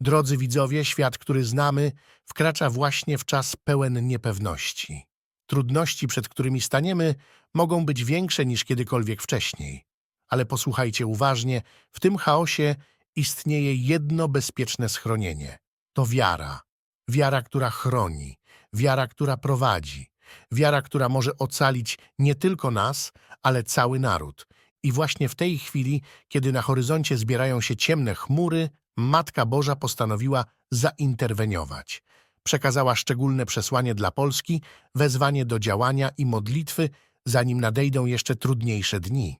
Drodzy widzowie, świat, który znamy, wkracza właśnie w czas pełen niepewności. Trudności, przed którymi staniemy, mogą być większe niż kiedykolwiek wcześniej. Ale posłuchajcie uważnie, w tym chaosie istnieje jedno bezpieczne schronienie. To wiara. Wiara, która chroni, wiara, która prowadzi, wiara, która może ocalić nie tylko nas, ale cały naród. I właśnie w tej chwili, kiedy na horyzoncie zbierają się ciemne chmury, Matka Boża postanowiła zainterweniować. Przekazała szczególne przesłanie dla Polski, wezwanie do działania i modlitwy, zanim nadejdą jeszcze trudniejsze dni.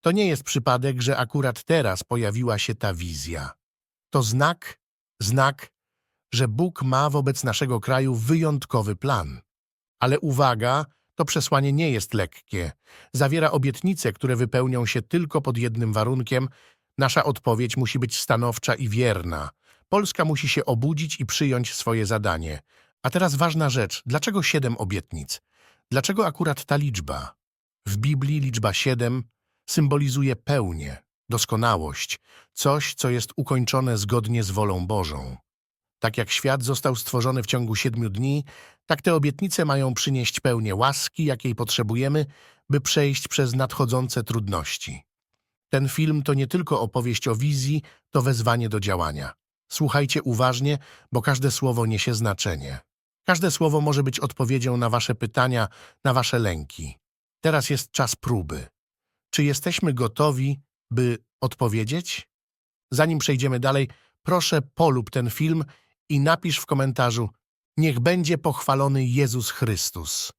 To nie jest przypadek, że akurat teraz pojawiła się ta wizja. To znak, znak, że Bóg ma wobec naszego kraju wyjątkowy plan. Ale uwaga, to przesłanie nie jest lekkie. Zawiera obietnice, które wypełnią się tylko pod jednym warunkiem. Nasza odpowiedź musi być stanowcza i wierna. Polska musi się obudzić i przyjąć swoje zadanie. A teraz ważna rzecz. Dlaczego siedem obietnic? Dlaczego akurat ta liczba? W Biblii liczba siedem symbolizuje pełnię, doskonałość, coś, co jest ukończone zgodnie z wolą Bożą. Tak jak świat został stworzony w ciągu siedmiu dni, tak te obietnice mają przynieść pełnię łaski, jakiej potrzebujemy, by przejść przez nadchodzące trudności. Ten film to nie tylko opowieść o wizji, to wezwanie do działania. Słuchajcie uważnie, bo każde słowo niesie znaczenie. Każde słowo może być odpowiedzią na wasze pytania, na wasze lęki. Teraz jest czas próby. Czy jesteśmy gotowi, by odpowiedzieć? Zanim przejdziemy dalej, proszę polub ten film i napisz w komentarzu Niech będzie pochwalony Jezus Chrystus.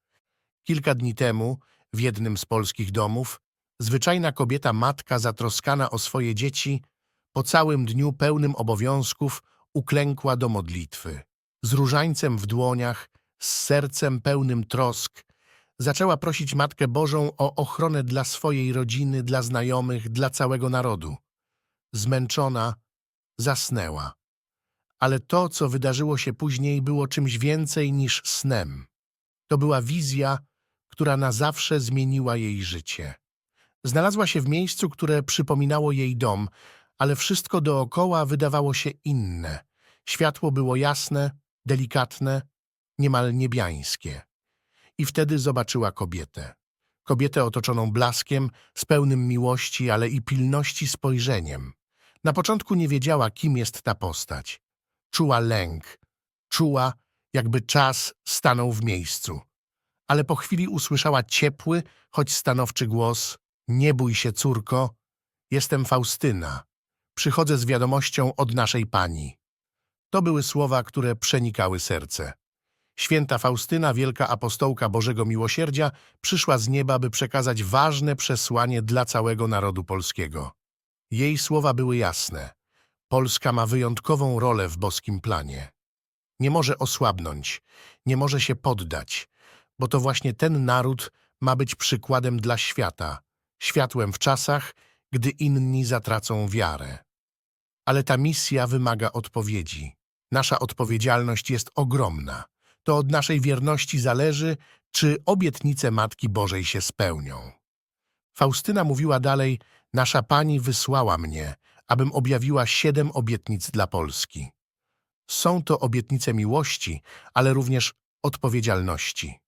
Kilka dni temu, w jednym z polskich domów, zwyczajna kobieta matka zatroskana o swoje dzieci, po całym dniu pełnym obowiązków uklękła do modlitwy. Z różańcem w dłoniach, z sercem pełnym trosk, zaczęła prosić Matkę Bożą o ochronę dla swojej rodziny, dla znajomych, dla całego narodu. Zmęczona, zasnęła. Ale to, co wydarzyło się później, było czymś więcej niż snem. To była wizja, która na zawsze zmieniła jej życie. Znalazła się w miejscu, które przypominało jej dom, ale wszystko dookoła wydawało się inne. Światło było jasne, delikatne, niemal niebiańskie. I wtedy zobaczyła kobietę. Kobietę otoczoną blaskiem, z pełnym miłości, ale i pilności spojrzeniem. Na początku nie wiedziała, kim jest ta postać. Czuła lęk, czuła, jakby czas stanął w miejscu. Ale po chwili usłyszała ciepły, choć stanowczy głos Nie bój się, córko, jestem Faustyna. Przychodzę z wiadomością od naszej pani. To były słowa, które przenikały serce. Święta Faustyna, wielka apostołka Bożego Miłosierdzia, przyszła z nieba, by przekazać ważne przesłanie dla całego narodu polskiego. Jej słowa były jasne. Polska ma wyjątkową rolę w boskim planie. Nie może osłabnąć, nie może się poddać, bo to właśnie ten naród ma być przykładem dla świata, światłem w czasach, gdy inni zatracą wiarę. Ale ta misja wymaga odpowiedzi. Nasza odpowiedzialność jest ogromna. To od naszej wierności zależy, czy obietnice Matki Bożej się spełnią. Faustyna mówiła dalej, nasza Pani wysłała mnie, abym objawiła siedem obietnic dla Polski. Są to obietnice miłości, ale również odpowiedzialności.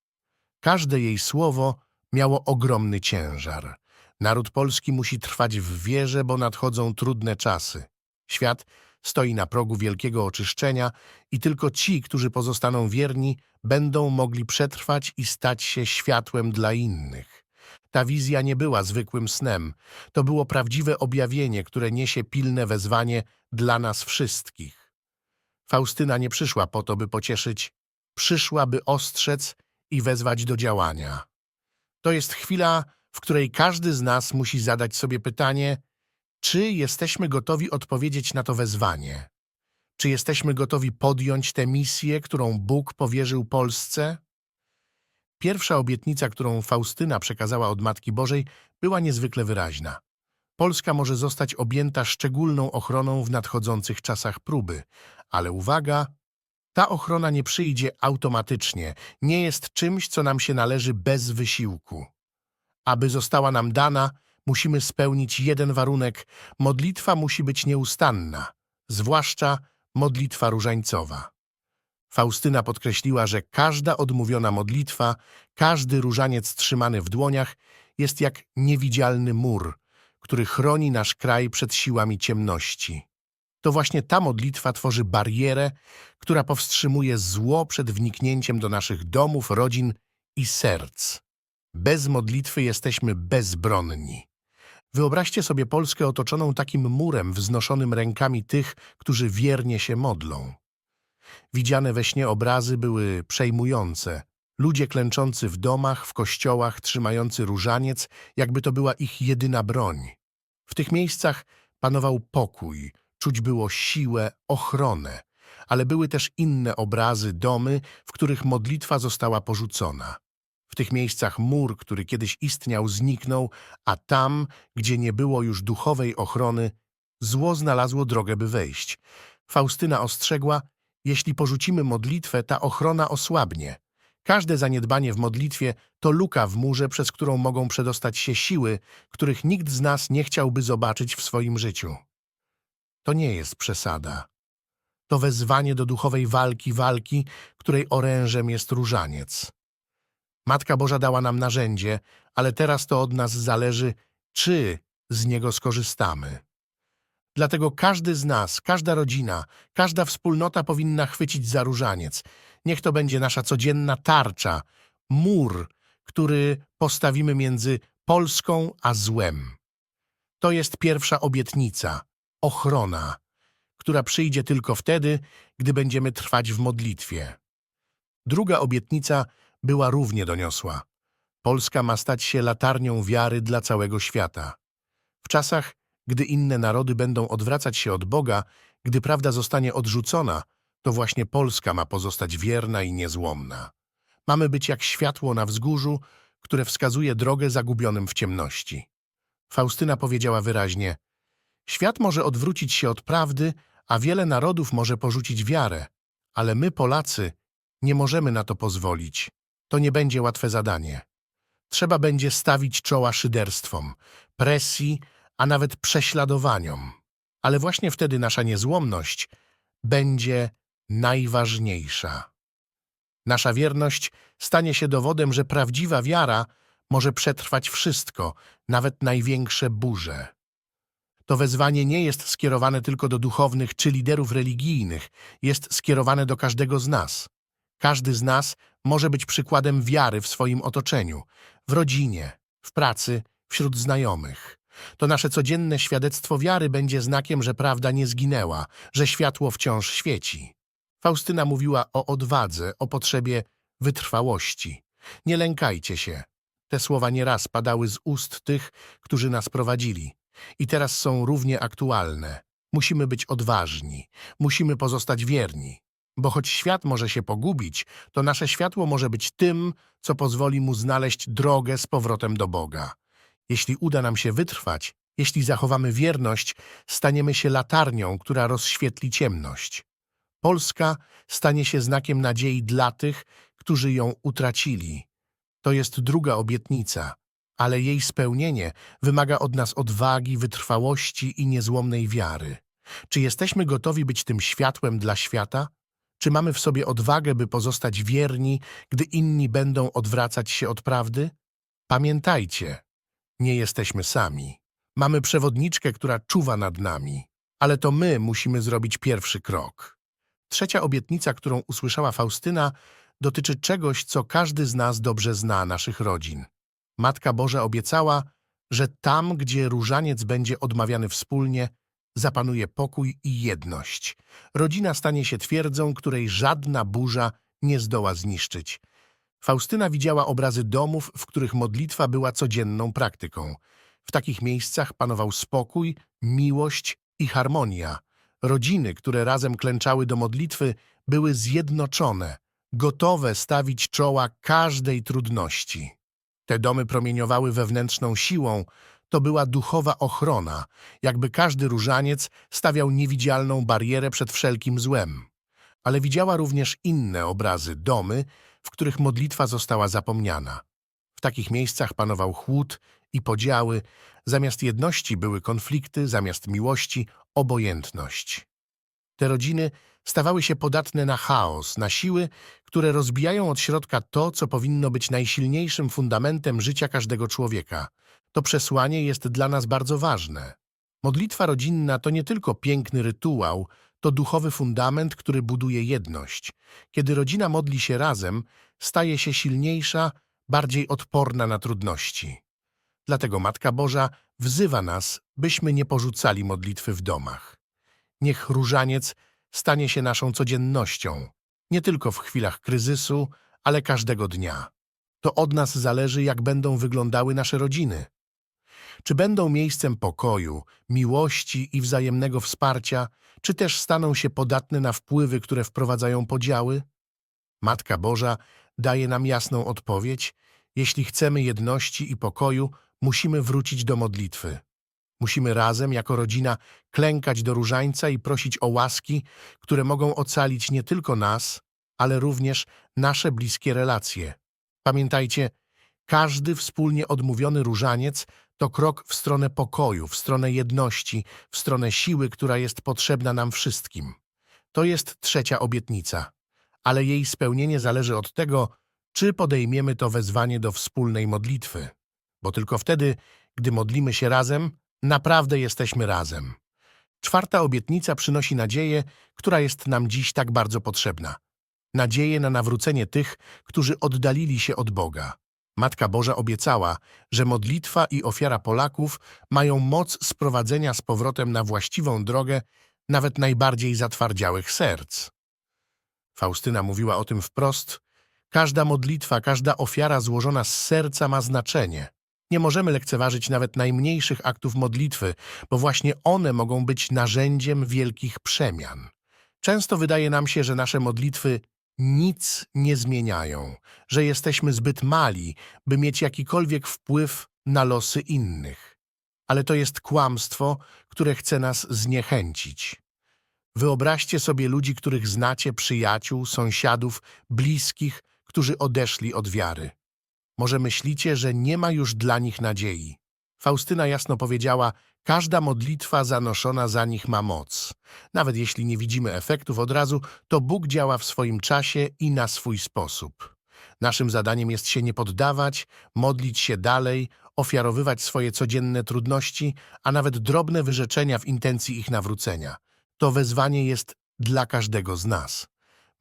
Każde jej słowo miało ogromny ciężar. Naród polski musi trwać w wierze, bo nadchodzą trudne czasy. Świat stoi na progu wielkiego oczyszczenia i tylko ci, którzy pozostaną wierni, będą mogli przetrwać i stać się światłem dla innych. Ta wizja nie była zwykłym snem. To było prawdziwe objawienie, które niesie pilne wezwanie dla nas wszystkich. Faustyna nie przyszła po to, by pocieszyć, przyszła, by ostrzec i wezwać do działania. To jest chwila, w której każdy z nas musi zadać sobie pytanie, czy jesteśmy gotowi odpowiedzieć na to wezwanie? Czy jesteśmy gotowi podjąć tę misję, którą Bóg powierzył Polsce? Pierwsza obietnica, którą Faustyna przekazała od Matki Bożej, była niezwykle wyraźna. Polska może zostać objęta szczególną ochroną w nadchodzących czasach próby, ale uwaga, ta ochrona nie przyjdzie automatycznie, nie jest czymś, co nam się należy bez wysiłku. Aby została nam dana, musimy spełnić jeden warunek. Modlitwa musi być nieustanna, zwłaszcza modlitwa różańcowa. Faustyna podkreśliła, że każda odmówiona modlitwa, każdy różaniec trzymany w dłoniach jest jak niewidzialny mur, który chroni nasz kraj przed siłami ciemności. To właśnie ta modlitwa tworzy barierę, która powstrzymuje zło przed wniknięciem do naszych domów, rodzin i serc. Bez modlitwy jesteśmy bezbronni. Wyobraźcie sobie Polskę otoczoną takim murem wznoszonym rękami tych, którzy wiernie się modlą. Widziane we śnie obrazy były przejmujące. Ludzie klęczący w domach, w kościołach, trzymający różaniec, jakby to była ich jedyna broń. W tych miejscach panował pokój, czuć było siłę, ochronę, ale były też inne obrazy, domy, w których modlitwa została porzucona. W tych miejscach mur, który kiedyś istniał, zniknął, a tam, gdzie nie było już duchowej ochrony, zło znalazło drogę, by wejść. Faustyna ostrzegła, jeśli porzucimy modlitwę, ta ochrona osłabnie. Każde zaniedbanie w modlitwie to luka w murze, przez którą mogą przedostać się siły, których nikt z nas nie chciałby zobaczyć w swoim życiu. To nie jest przesada. To wezwanie do duchowej walki, walki, której orężem jest różaniec. Matka Boża dała nam narzędzie, ale teraz to od nas zależy, czy z niego skorzystamy. Dlatego każdy z nas, każda rodzina, każda wspólnota powinna chwycić za różaniec. Niech to będzie nasza codzienna tarcza, mur, który postawimy między Polską a złem. To jest pierwsza obietnica, ochrona, która przyjdzie tylko wtedy, gdy będziemy trwać w modlitwie. Druga obietnica była równie doniosła. Polska ma stać się latarnią wiary dla całego świata. W czasach, gdy inne narody będą odwracać się od Boga, gdy prawda zostanie odrzucona, to właśnie Polska ma pozostać wierna i niezłomna. Mamy być jak światło na wzgórzu, które wskazuje drogę zagubionym w ciemności. Faustyna powiedziała wyraźnie, świat może odwrócić się od prawdy, a wiele narodów może porzucić wiarę, ale my, Polacy, nie możemy na to pozwolić. To nie będzie łatwe zadanie. Trzeba będzie stawić czoła szyderstwom, presji, a nawet prześladowaniom. Ale właśnie wtedy nasza niezłomność będzie najważniejsza. Nasza wierność stanie się dowodem, że prawdziwa wiara może przetrwać wszystko, nawet największe burze. To wezwanie nie jest skierowane tylko do duchownych czy liderów religijnych, jest skierowane do każdego z nas. Każdy z nas może być przykładem wiary w swoim otoczeniu, w rodzinie, w pracy, wśród znajomych. To nasze codzienne świadectwo wiary będzie znakiem, że prawda nie zginęła, że światło wciąż świeci. Faustyna mówiła o odwadze, o potrzebie wytrwałości. Nie lękajcie się. Te słowa nieraz padały z ust tych, którzy nas prowadzili. I teraz są równie aktualne. Musimy być odważni, musimy pozostać wierni. Bo choć świat może się pogubić, to nasze światło może być tym, co pozwoli mu znaleźć drogę z powrotem do Boga. Jeśli uda nam się wytrwać, jeśli zachowamy wierność, staniemy się latarnią, która rozświetli ciemność. Polska stanie się znakiem nadziei dla tych, którzy ją utracili. To jest druga obietnica, ale jej spełnienie wymaga od nas odwagi, wytrwałości i niezłomnej wiary. Czy jesteśmy gotowi być tym światłem dla świata? Czy mamy w sobie odwagę, by pozostać wierni, gdy inni będą odwracać się od prawdy? Pamiętajcie, nie jesteśmy sami. Mamy przewodniczkę, która czuwa nad nami, ale to my musimy zrobić pierwszy krok. Trzecia obietnica, którą usłyszała Faustyna, dotyczy czegoś, co każdy z nas dobrze zna, naszych rodzin. Matka Boża obiecała, że tam, gdzie różaniec będzie odmawiany wspólnie, zapanuje pokój i jedność. Rodzina stanie się twierdzą, której żadna burza nie zdoła zniszczyć. Faustyna widziała obrazy domów, w których modlitwa była codzienną praktyką. W takich miejscach panował spokój, miłość i harmonia. Rodziny, które razem klęczały do modlitwy, były zjednoczone, gotowe stawić czoła każdej trudności. Te domy promieniowały wewnętrzną siłą, to była duchowa ochrona, jakby każdy różaniec stawiał niewidzialną barierę przed wszelkim złem. Ale widziała również inne obrazy, domy, w których modlitwa została zapomniana. W takich miejscach panował chłód i podziały, zamiast jedności były konflikty, zamiast miłości obojętność. Te rodziny stawały się podatne na chaos, na siły, które rozbijają od środka to, co powinno być najsilniejszym fundamentem życia każdego człowieka. To przesłanie jest dla nas bardzo ważne. Modlitwa rodzinna to nie tylko piękny rytuał, to duchowy fundament, który buduje jedność. Kiedy rodzina modli się razem, staje się silniejsza, bardziej odporna na trudności. Dlatego Matka Boża wzywa nas, byśmy nie porzucali modlitwy w domach. Niech różaniec stanie się naszą codziennością, nie tylko w chwilach kryzysu, ale każdego dnia. To od nas zależy, jak będą wyglądały nasze rodziny. Czy będą miejscem pokoju, miłości i wzajemnego wsparcia, czy też staną się podatne na wpływy, które wprowadzają podziały? Matka Boża daje nam jasną odpowiedź. Jeśli chcemy jedności i pokoju, musimy wrócić do modlitwy. Musimy razem, jako rodzina, klękać do różańca i prosić o łaski, które mogą ocalić nie tylko nas, ale również nasze bliskie relacje. Pamiętajcie, każdy wspólnie odmówiony różaniec to krok w stronę pokoju, w stronę jedności, w stronę siły, która jest potrzebna nam wszystkim. To jest trzecia obietnica, ale jej spełnienie zależy od tego, czy podejmiemy to wezwanie do wspólnej modlitwy. Bo tylko wtedy, gdy modlimy się razem, naprawdę jesteśmy razem. Czwarta obietnica przynosi nadzieję, która jest nam dziś tak bardzo potrzebna. Nadzieję na nawrócenie tych, którzy oddalili się od Boga. Matka Boża obiecała, że modlitwa i ofiara Polaków mają moc sprowadzenia z powrotem na właściwą drogę nawet najbardziej zatwardziałych serc. Faustyna mówiła o tym wprost. Każda modlitwa, każda ofiara złożona z serca ma znaczenie. Nie możemy lekceważyć nawet najmniejszych aktów modlitwy, bo właśnie one mogą być narzędziem wielkich przemian. Często wydaje nam się, że nasze modlitwy nic nie zmieniają, że jesteśmy zbyt mali, by mieć jakikolwiek wpływ na losy innych. Ale to jest kłamstwo, które chce nas zniechęcić. Wyobraźcie sobie ludzi, których znacie, przyjaciół, sąsiadów, bliskich, którzy odeszli od wiary. Może myślicie, że nie ma już dla nich nadziei. Faustyna jasno powiedziała, każda modlitwa zanoszona za nich ma moc. Nawet jeśli nie widzimy efektów od razu, to Bóg działa w swoim czasie i na swój sposób. Naszym zadaniem jest się nie poddawać, modlić się dalej, ofiarowywać swoje codzienne trudności, a nawet drobne wyrzeczenia w intencji ich nawrócenia. To wezwanie jest dla każdego z nas.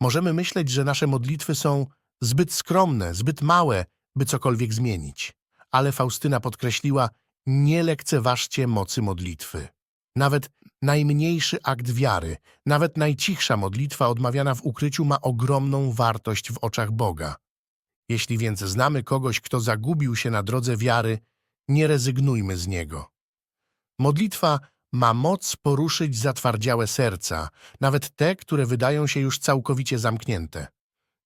Możemy myśleć, że nasze modlitwy są zbyt skromne, zbyt małe, by cokolwiek zmienić. Ale Faustyna podkreśliła, nie lekceważcie mocy modlitwy. Nawet najmniejszy akt wiary, nawet najcichsza modlitwa odmawiana w ukryciu ma ogromną wartość w oczach Boga. Jeśli więc znamy kogoś, kto zagubił się na drodze wiary, nie rezygnujmy z niego. Modlitwa ma moc poruszyć zatwardziałe serca, nawet te, które wydają się już całkowicie zamknięte.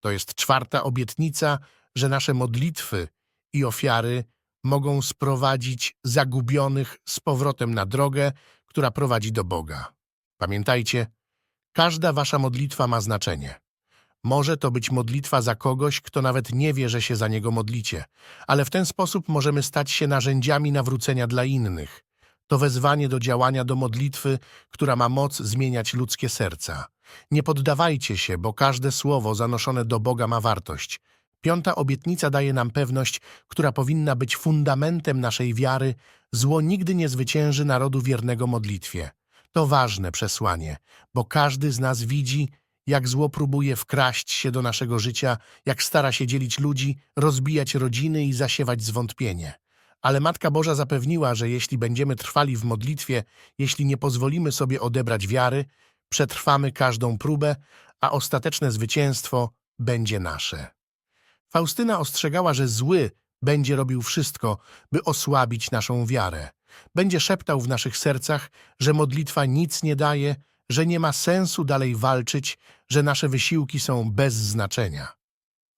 To jest czwarta obietnica, że nasze modlitwy i ofiary mogą sprowadzić zagubionych z powrotem na drogę, która prowadzi do Boga. Pamiętajcie, każda wasza modlitwa ma znaczenie. Może to być modlitwa za kogoś, kto nawet nie wie, że się za niego modlicie, ale w ten sposób możemy stać się narzędziami nawrócenia dla innych. To wezwanie do działania do modlitwy, która ma moc zmieniać ludzkie serca. Nie poddawajcie się, bo każde słowo zanoszone do Boga ma wartość. Piąta obietnica daje nam pewność, która powinna być fundamentem naszej wiary. Zło nigdy nie zwycięży narodu wiernego modlitwie. To ważne przesłanie, bo każdy z nas widzi, jak zło próbuje wkraść się do naszego życia, jak stara się dzielić ludzi, rozbijać rodziny i zasiewać zwątpienie. Ale Matka Boża zapewniła, że jeśli będziemy trwali w modlitwie, jeśli nie pozwolimy sobie odebrać wiary, przetrwamy każdą próbę, a ostateczne zwycięstwo będzie nasze. Faustyna ostrzegała, że zły będzie robił wszystko, by osłabić naszą wiarę. Będzie szeptał w naszych sercach, że modlitwa nic nie daje, że nie ma sensu dalej walczyć, że nasze wysiłki są bez znaczenia.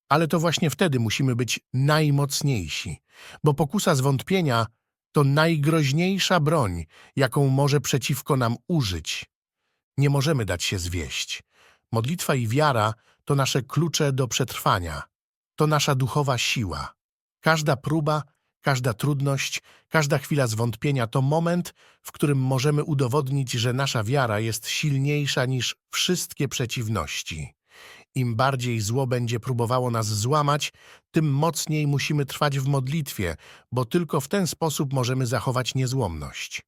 Ale to właśnie wtedy musimy być najmocniejsi, bo pokusa zwątpienia to najgroźniejsza broń, jaką może przeciwko nam użyć. Nie możemy dać się zwieść. Modlitwa i wiara to nasze klucze do przetrwania. To nasza duchowa siła. Każda próba, każda trudność, każda chwila zwątpienia to moment, w którym możemy udowodnić, że nasza wiara jest silniejsza niż wszystkie przeciwności. Im bardziej zło będzie próbowało nas złamać, tym mocniej musimy trwać w modlitwie, bo tylko w ten sposób możemy zachować niezłomność.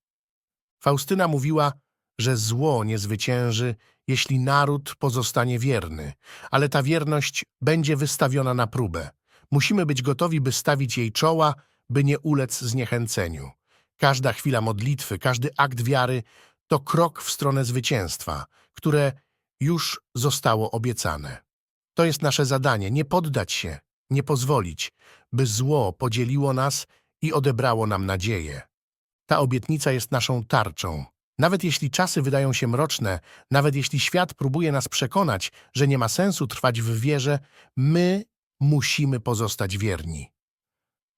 Faustyna mówiła, że zło nie zwycięży, jeśli naród pozostanie wierny, ale ta wierność będzie wystawiona na próbę. Musimy być gotowi, by stawić jej czoła, by nie ulec zniechęceniu. Każda chwila modlitwy, każdy akt wiary to krok w stronę zwycięstwa, które już zostało obiecane. To jest nasze zadanie, nie poddać się, nie pozwolić, by zło podzieliło nas i odebrało nam nadzieję. Ta obietnica jest naszą tarczą. Nawet jeśli czasy wydają się mroczne, nawet jeśli świat próbuje nas przekonać, że nie ma sensu trwać w wierze, my musimy pozostać wierni.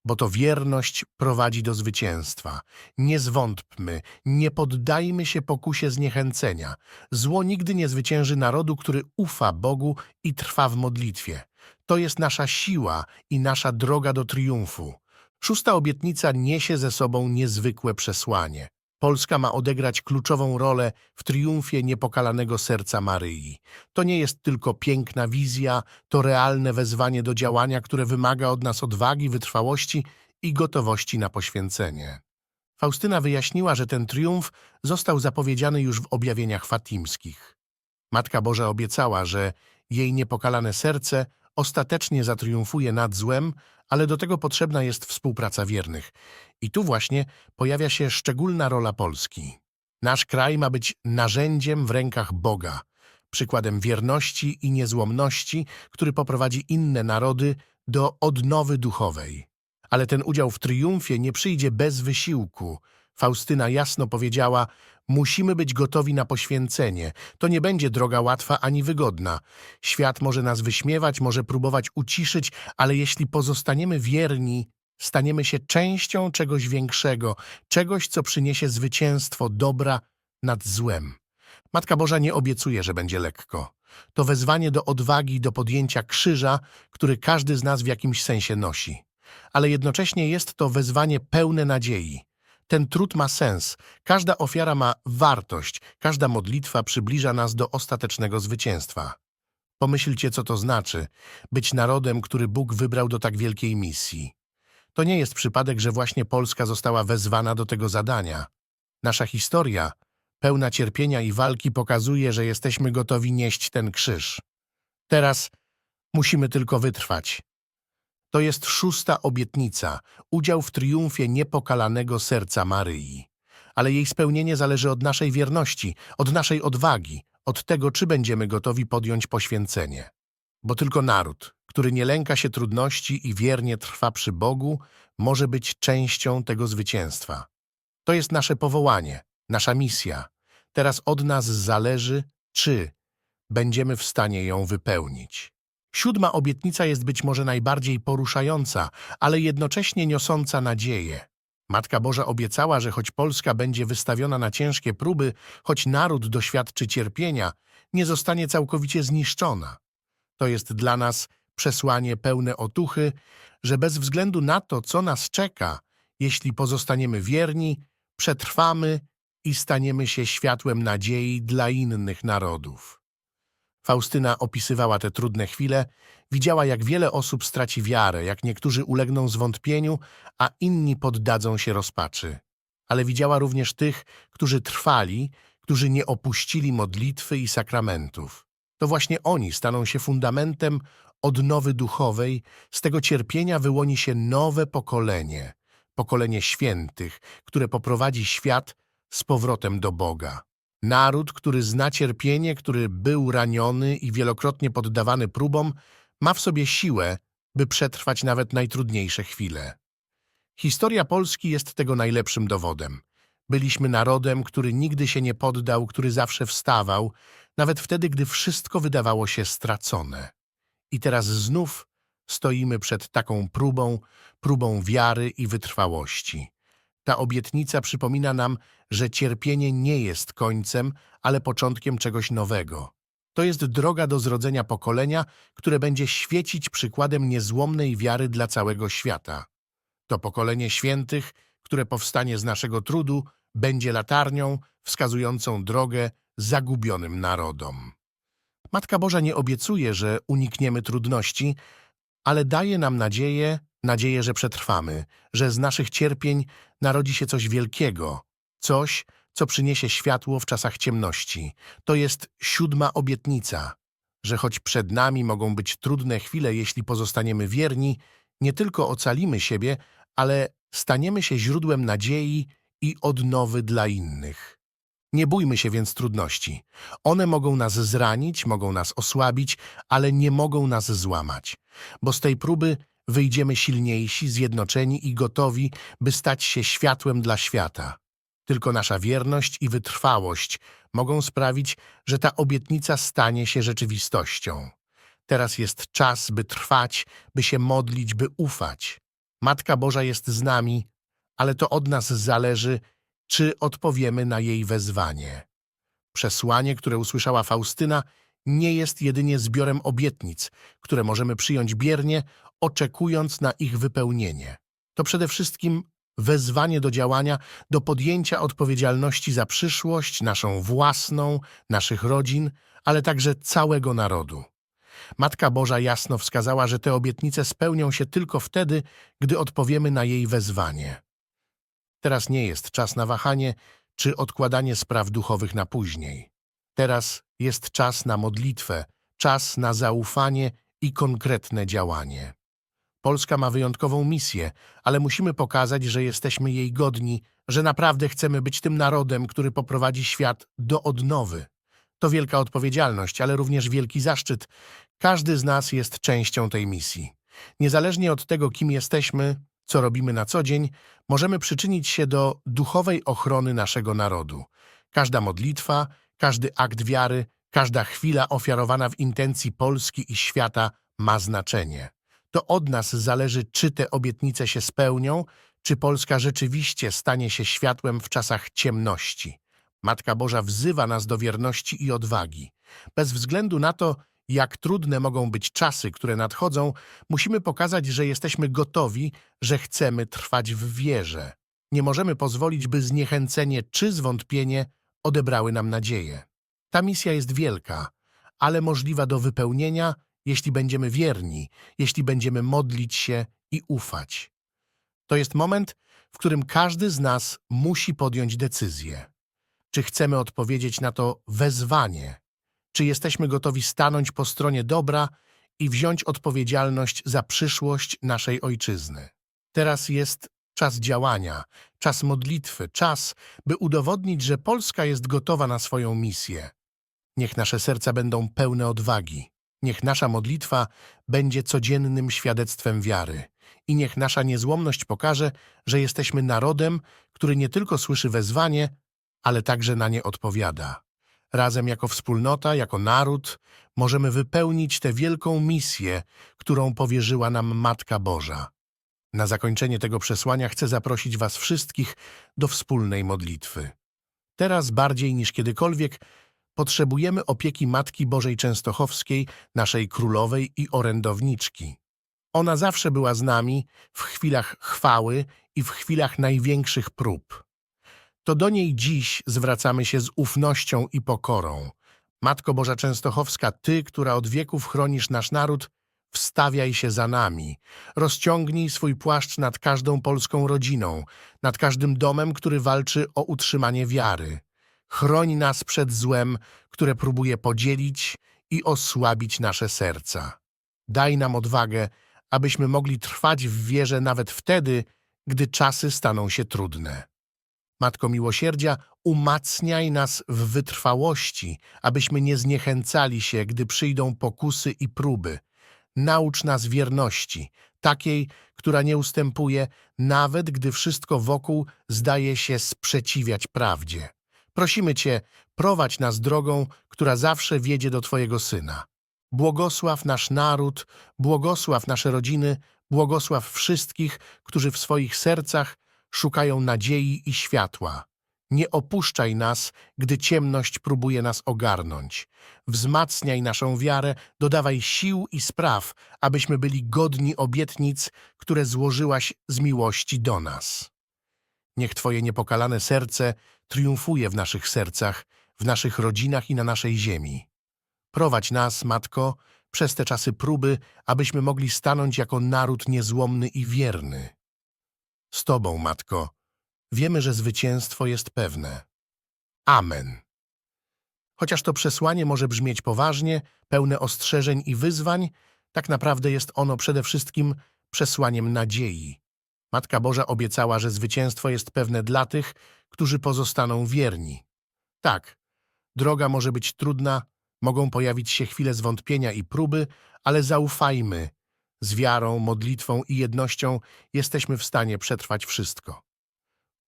Bo to wierność prowadzi do zwycięstwa. Nie zwątpmy, nie poddajmy się pokusie zniechęcenia. Zło nigdy nie zwycięży narodu, który ufa Bogu i trwa w modlitwie. To jest nasza siła i nasza droga do triumfu. Szósta obietnica niesie ze sobą niezwykłe przesłanie. Polska ma odegrać kluczową rolę w triumfie niepokalanego serca Maryi. To nie jest tylko piękna wizja, to realne wezwanie do działania, które wymaga od nas odwagi, wytrwałości i gotowości na poświęcenie. Faustyna wyjaśniła, że ten triumf został zapowiedziany już w objawieniach fatimskich. Matka Boża obiecała, że jej niepokalane serce ostatecznie zatriumfuje nad złem, ale do tego potrzebna jest współpraca wiernych. I tu właśnie pojawia się szczególna rola Polski. Nasz kraj ma być narzędziem w rękach Boga, przykładem wierności i niezłomności, który poprowadzi inne narody do odnowy duchowej. Ale ten udział w triumfie nie przyjdzie bez wysiłku. Faustyna jasno powiedziała, musimy być gotowi na poświęcenie. To nie będzie droga łatwa ani wygodna. Świat może nas wyśmiewać, może próbować uciszyć, ale jeśli pozostaniemy wierni, staniemy się częścią czegoś większego, czegoś, co przyniesie zwycięstwo dobra nad złem. Matka Boża nie obiecuje, że będzie lekko. To wezwanie do odwagi, do podjęcia krzyża, który każdy z nas w jakimś sensie nosi. Ale jednocześnie jest to wezwanie pełne nadziei. Ten trud ma sens, każda ofiara ma wartość, każda modlitwa przybliża nas do ostatecznego zwycięstwa. Pomyślcie, co to znaczy być narodem, który Bóg wybrał do tak wielkiej misji. To nie jest przypadek, że właśnie Polska została wezwana do tego zadania. Nasza historia, pełna cierpienia i walki, pokazuje, że jesteśmy gotowi nieść ten krzyż. Teraz musimy tylko wytrwać. To jest szósta obietnica, udział w triumfie niepokalanego serca Maryi. Ale jej spełnienie zależy od naszej wierności, od naszej odwagi, od tego, czy będziemy gotowi podjąć poświęcenie. Bo tylko naród, który nie lęka się trudności i wiernie trwa przy Bogu, może być częścią tego zwycięstwa. To jest nasze powołanie, nasza misja. Teraz od nas zależy, czy będziemy w stanie ją wypełnić. Siódma obietnica jest być może najbardziej poruszająca, ale jednocześnie niosąca nadzieję. Matka Boża obiecała, że choć Polska będzie wystawiona na ciężkie próby, choć naród doświadczy cierpienia, nie zostanie całkowicie zniszczona. To jest dla nas przesłanie pełne otuchy, że bez względu na to, co nas czeka, jeśli pozostaniemy wierni, przetrwamy i staniemy się światłem nadziei dla innych narodów. Faustyna opisywała te trudne chwile, widziała, jak wiele osób straci wiarę, jak niektórzy ulegną zwątpieniu, a inni poddadzą się rozpaczy. Ale widziała również tych, którzy trwali, którzy nie opuścili modlitwy i sakramentów. To właśnie oni staną się fundamentem odnowy duchowej, z tego cierpienia wyłoni się nowe pokolenie, pokolenie świętych, które poprowadzi świat z powrotem do Boga. Naród, który zna cierpienie, który był raniony i wielokrotnie poddawany próbom, ma w sobie siłę, by przetrwać nawet najtrudniejsze chwile. Historia Polski jest tego najlepszym dowodem. Byliśmy narodem, który nigdy się nie poddał, który zawsze wstawał, nawet wtedy, gdy wszystko wydawało się stracone. I teraz znów stoimy przed taką próbą, próbą wiary i wytrwałości. Ta obietnica przypomina nam, że cierpienie nie jest końcem, ale początkiem czegoś nowego. To jest droga do zrodzenia pokolenia, które będzie świecić przykładem niezłomnej wiary dla całego świata. To pokolenie świętych, które powstanie z naszego trudu, będzie latarnią wskazującą drogę zagubionym narodom. Matka Boża nie obiecuje, że unikniemy trudności, ale daje nam nadzieję, nadzieję, że przetrwamy, że z naszych cierpień narodzi się coś wielkiego, coś, co przyniesie światło w czasach ciemności. To jest siódma obietnica, że choć przed nami mogą być trudne chwile, jeśli pozostaniemy wierni, nie tylko ocalimy siebie, ale staniemy się źródłem nadziei i odnowy dla innych. Nie bójmy się więc trudności. One mogą nas zranić, mogą nas osłabić, ale nie mogą nas złamać, bo z tej próby wyjdziemy silniejsi, zjednoczeni i gotowi, by stać się światłem dla świata. Tylko nasza wierność i wytrwałość mogą sprawić, że ta obietnica stanie się rzeczywistością. Teraz jest czas, by trwać, by się modlić, by ufać. Matka Boża jest z nami, ale to od nas zależy, czy odpowiemy na jej wezwanie. Przesłanie, które usłyszała Faustyna, nie jest jedynie zbiorem obietnic, które możemy przyjąć biernie, oczekując na ich wypełnienie. To przede wszystkim wezwanie do działania, do podjęcia odpowiedzialności za przyszłość, naszą własną, naszych rodzin, ale także całego narodu. Matka Boża jasno wskazała, że te obietnice spełnią się tylko wtedy, gdy odpowiemy na jej wezwanie. Teraz nie jest czas na wahanie czy odkładanie spraw duchowych na później. Teraz jest czas na modlitwę, czas na zaufanie i konkretne działanie. Polska ma wyjątkową misję, ale musimy pokazać, że jesteśmy jej godni, że naprawdę chcemy być tym narodem, który poprowadzi świat do odnowy. To wielka odpowiedzialność, ale również wielki zaszczyt. Każdy z nas jest częścią tej misji. Niezależnie od tego, kim jesteśmy, co robimy na co dzień, możemy przyczynić się do duchowej ochrony naszego narodu. Każda modlitwa, każdy akt wiary, każda chwila ofiarowana w intencji Polski i świata ma znaczenie. To od nas zależy, czy te obietnice się spełnią, czy Polska rzeczywiście stanie się światłem w czasach ciemności. Matka Boża wzywa nas do wierności i odwagi. Bez względu na to, jak trudne mogą być czasy, które nadchodzą, musimy pokazać, że jesteśmy gotowi, że chcemy trwać w wierze. Nie możemy pozwolić, by zniechęcenie czy zwątpienie odebrały nam nadzieję. Ta misja jest wielka, ale możliwa do wypełnienia, jeśli będziemy wierni, jeśli będziemy modlić się i ufać. To jest moment, w którym każdy z nas musi podjąć decyzję. Czy chcemy odpowiedzieć na to wezwanie? Czy jesteśmy gotowi stanąć po stronie dobra i wziąć odpowiedzialność za przyszłość naszej ojczyzny? Teraz jest czas działania, czas modlitwy, czas, by udowodnić, że Polska jest gotowa na swoją misję. Niech nasze serca będą pełne odwagi. Niech nasza modlitwa będzie codziennym świadectwem wiary i niech nasza niezłomność pokaże, że jesteśmy narodem, który nie tylko słyszy wezwanie, ale także na nie odpowiada. Razem jako wspólnota, jako naród możemy wypełnić tę wielką misję, którą powierzyła nam Matka Boża. Na zakończenie tego przesłania chcę zaprosić Was wszystkich do wspólnej modlitwy. Teraz bardziej niż kiedykolwiek potrzebujemy opieki Matki Bożej Częstochowskiej, naszej królowej i orędowniczki. Ona zawsze była z nami w chwilach chwały i w chwilach największych prób. To do niej dziś zwracamy się z ufnością i pokorą. Matko Boża Częstochowska, Ty, która od wieków chronisz nasz naród, wstawiaj się za nami. Rozciągnij swój płaszcz nad każdą polską rodziną, nad każdym domem, który walczy o utrzymanie wiary. Chroń nas przed złem, które próbuje podzielić i osłabić nasze serca. Daj nam odwagę, abyśmy mogli trwać w wierze nawet wtedy, gdy czasy staną się trudne. Matko Miłosierdzia, umacniaj nas w wytrwałości, abyśmy nie zniechęcali się, gdy przyjdą pokusy i próby. Naucz nas wierności, takiej, która nie ustępuje, nawet gdy wszystko wokół zdaje się sprzeciwiać prawdzie. Prosimy Cię, prowadź nas drogą, która zawsze wiedzie do Twojego Syna. Błogosław nasz naród, błogosław nasze rodziny, błogosław wszystkich, którzy w swoich sercach szukają nadziei i światła. Nie opuszczaj nas, gdy ciemność próbuje nas ogarnąć. Wzmacniaj naszą wiarę, dodawaj sił i spraw, abyśmy byli godni obietnic, które złożyłaś z miłości do nas. Niech Twoje niepokalane serce triumfuje w naszych sercach, w naszych rodzinach i na naszej ziemi. Prowadź nas, Matko, przez te czasy próby, abyśmy mogli stanąć jako naród niezłomny i wierny. Z Tobą, Matko, wiemy, że zwycięstwo jest pewne. Amen. Chociaż to przesłanie może brzmieć poważnie, pełne ostrzeżeń i wyzwań, tak naprawdę jest ono przede wszystkim przesłaniem nadziei. Matka Boża obiecała, że zwycięstwo jest pewne dla tych, którzy pozostaną wierni. Tak, droga może być trudna, mogą pojawić się chwile zwątpienia i próby, ale zaufajmy. Z wiarą, modlitwą i jednością jesteśmy w stanie przetrwać wszystko.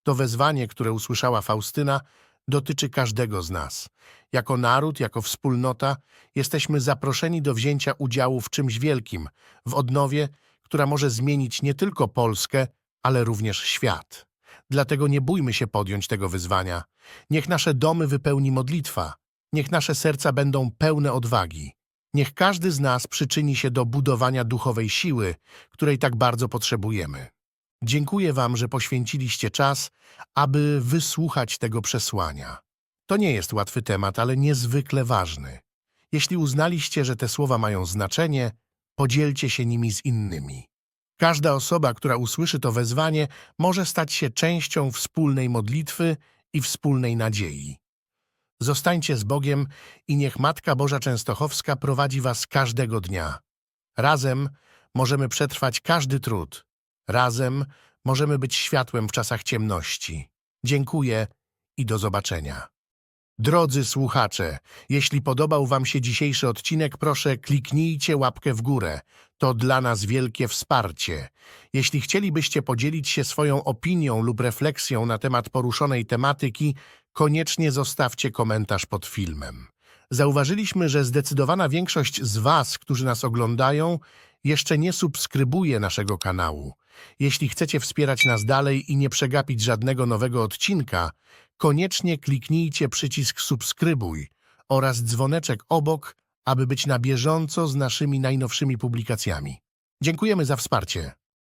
To wezwanie, które usłyszała Faustyna, dotyczy każdego z nas. Jako naród, jako wspólnota jesteśmy zaproszeni do wzięcia udziału w czymś wielkim, w odnowie, która może zmienić nie tylko Polskę, ale również świat. Dlatego nie bójmy się podjąć tego wyzwania. Niech nasze domy wypełni modlitwa, niech nasze serca będą pełne odwagi. Niech każdy z nas przyczyni się do budowania duchowej siły, której tak bardzo potrzebujemy. Dziękuję Wam, że poświęciliście czas, aby wysłuchać tego przesłania. To nie jest łatwy temat, ale niezwykle ważny. Jeśli uznaliście, że te słowa mają znaczenie, podzielcie się nimi z innymi. Każda osoba, która usłyszy to wezwanie, może stać się częścią wspólnej modlitwy i wspólnej nadziei. Zostańcie z Bogiem i niech Matka Boża Częstochowska prowadzi Was każdego dnia. Razem możemy przetrwać każdy trud. Razem możemy być światłem w czasach ciemności. Dziękuję i do zobaczenia. Drodzy słuchacze, jeśli podobał Wam się dzisiejszy odcinek, proszę kliknijcie łapkę w górę. To dla nas wielkie wsparcie. Jeśli chcielibyście podzielić się swoją opinią lub refleksją na temat poruszonej tematyki, koniecznie zostawcie komentarz pod filmem. Zauważyliśmy, że zdecydowana większość z Was, którzy nas oglądają, jeszcze nie subskrybuje naszego kanału. Jeśli chcecie wspierać nas dalej i nie przegapić żadnego nowego odcinka, koniecznie kliknijcie przycisk subskrybuj oraz dzwoneczek obok, aby być na bieżąco z naszymi najnowszymi publikacjami. Dziękujemy za wsparcie.